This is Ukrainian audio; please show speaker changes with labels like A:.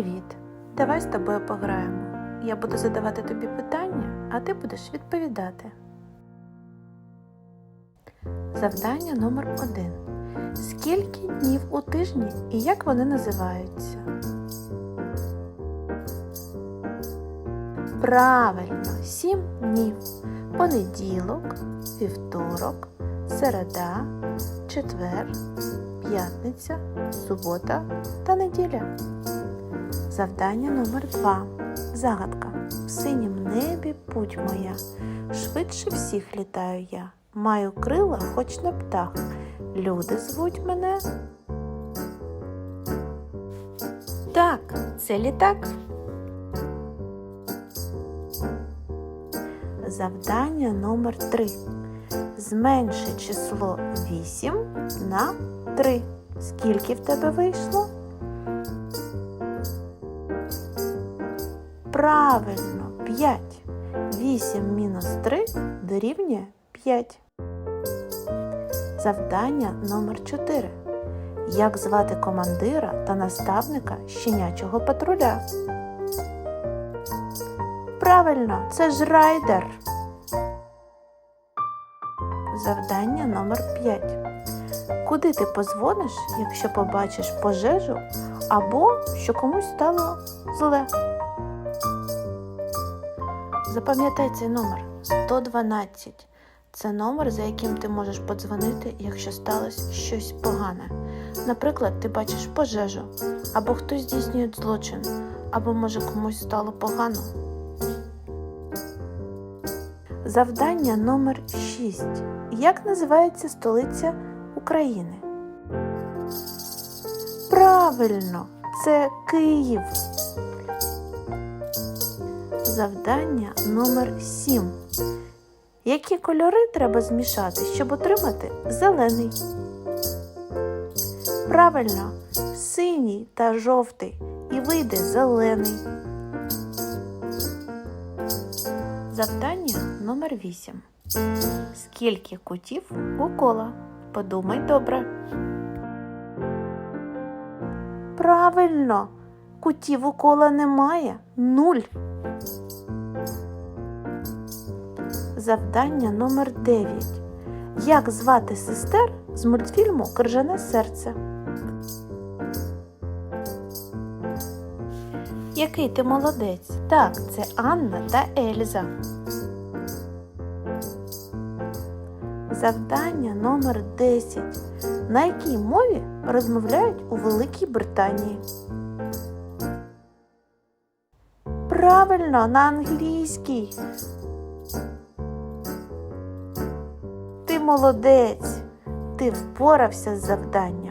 A: Привіт! Давай з тобою пограємо. Я буду задавати тобі питання, а ти будеш відповідати. Завдання номер один. Скільки днів у тижні і як вони називаються? Правильно, сім днів. Понеділок, вівторок, середа, четвер, п'ятниця, субота та неділя. Завдання номер два. Загадка. В синім небі путь моя. Швидше всіх літаю я. Маю крила, хоч не птах. Люди звуть мене. Так, це літак. Завдання номер 3. Зменши число 8 на 3. Скільки в тебе вийшло? Правильно, 5. 8 мінус 3 дорівнює 5. Завдання номер 4. Як звати командира та наставника щенячого патруля? Правильно, це ж райдер. Завдання номер 5. Куди ти позвониш, якщо побачиш пожежу або що комусь стало зле? Запам'ятай цей номер 112. Це номер, за яким ти можеш подзвонити, якщо сталося щось погане. Наприклад, ти бачиш пожежу, або хтось здійснює злочин, або може комусь стало погано. Завдання номер 6. Як називається столиця України? Правильно, це Київ. Завдання номер 7. Які кольори треба змішати, щоб отримати зелений? Правильно, синій та жовтий і вийде зелений. Завдання номер 8. Скільки кутів у кола? Подумай добре. Правильно, кутів у кола немає. Нуль. Завдання номер 9. Як звати сестер з мультфільму Крижане серце? Який ти молодець? Так, це Анна та Ельза. Завдання номер 10. На якій мові розмовляють у Великій Британії? Правильно, на англійській. Ти молодець. Ти впорався з завданням.